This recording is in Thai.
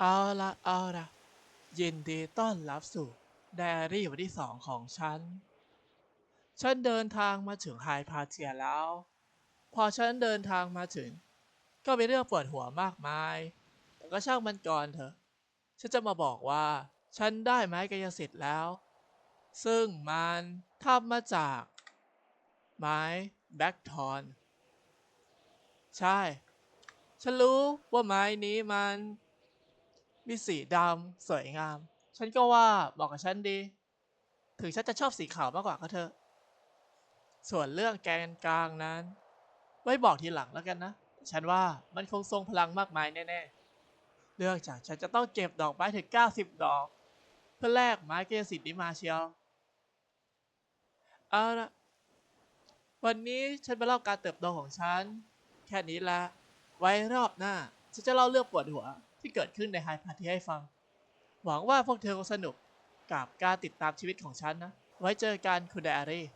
เอาละเอาละยินดีต้อนรับสู่ไดอารี่วันที่สองของฉัน ฉันเดินทางมาถึงไฮพาเทียแล้ว พอฉันเดินทางมาถึง ก็มีเรื่องปวดหัวมากมาย แต่ก็ช่างมันก่อนเถอะ ฉันจะมาบอกว่า ฉันได้ไม้กายสิทธิ์แล้ว ซึ่งมันทำมาจาก ไม้แบ็กทอน ใช่ ฉันรู้ว่าไม้นี้มัน มีสีดำสวยงาม ฉันก็ว่าเหมาะกับฉันดี ถึงฉันจะชอบสีขาวมากกว่าก็เถอะ ส่วนเรื่องแกนกลางนั้น ไว้บอกทีหลังแล้วกันนะ ฉันว่ามันคงทรงพลังมากมายแน่ๆ เรื่องจากฉันจะต้องเก็บดอกไม้ถึง 90 ดอก เพื่อแลกไม้เกยสิทธิ์นี้มาเชียว เอาละวันนี้ฉันมาเล่าการเติบโตของฉัน แค่นี้ละ ไว้รอบหน้า ฉันจะเล่าเรื่องปวดหัว ที่เกิดขึ้นในไฮพาร์ตี้ให้ฟัง หวังว่าพวกเธอคงสนุกกับการติดตามชีวิตของฉันนะ ไว้เจอกันคุณไดอารี่